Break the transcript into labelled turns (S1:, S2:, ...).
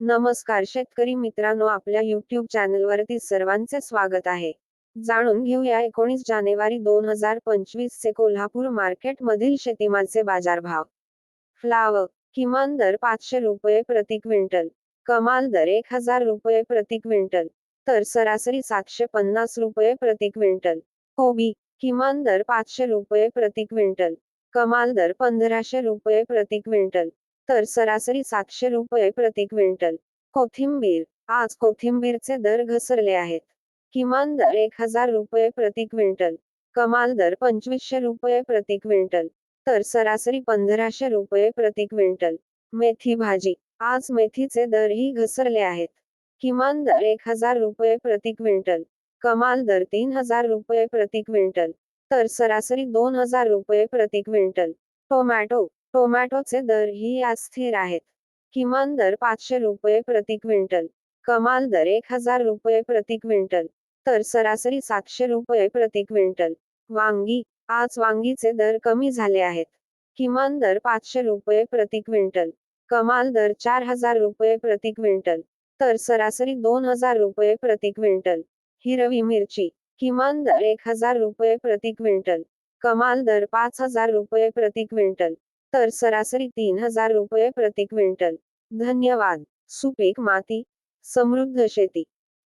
S1: नमस्कार शेतकरी मित्रांनो आपल्या युट्यूब चॅनलवरती सर्वांचे स्वागत आहे. जाणून घेऊया एकोणीस जानेवारी दोन हजार पंचवीस चे कोल्हापूर मार्केट मधील शेतीमालचे बाजारभाव. फ्लावर किमान दर पाचशे रुपये प्रति क्विंटल कमाल दर एक हजार रुपये प्रति क्विंटल तर सरासरी सातशे पन्नास रुपये प्रति क्विंटल. हो, कोबी किमान दर पाचशे रुपये प्रति क्विंटल कमाल दर पंधराशे रुपये प्रति क्विंटल. तर सरासरी सातशे रुपये प्रति क्विंटल. कोथिंबीर. आज कोथिंबीरचे दर घसरले आहेत. किमान दर एक हजार रुपये प्रति क्विंटल. कमाल दर पंचवीसशे रुपये प्रति क्विंटल. तर सरासरी पंधराशे रुपये प्रति क्विंटल. मेथी भाजी. आज मेथीचे दरही घसरले आहेत. किमान दर एक हजार रुपये प्रति क्विंटल. कमाल दर तीन हजार रुपये प्रति क्विंटल. तर सरासरी दोन हजार रुपये प्रति क्विंटल. टोमॅटो. टोमॅटोचे दर ही आज स्थिर आहेत. किमान दर पाचशे रुपये प्रति क्विंटल. कमाल दर एक हजार रुपये प्रति क्विंटल. तर सरासरी सातशे रुपये प्रति क्विंटल. वांगी आज वांगीचे दर कमी झाले आहेत. किमान दर पाचशे रुपये प्रति क्विंटल. कमाल दर चार हजार रुपये प्रति क्विंटल. तर सरासरी दोन हजार रुपये प्रति क्विंटल. हिरवी मिरची किमान दर एक हजार रुपये प्रति क्विंटल. कमाल दर पाच हजार रुपये प्रति क्विंटल. तर सरासरी तीन हजार रुपये प्रति क्विंटल. धन्यवाद. सुपीक माती. समृद्ध शेती.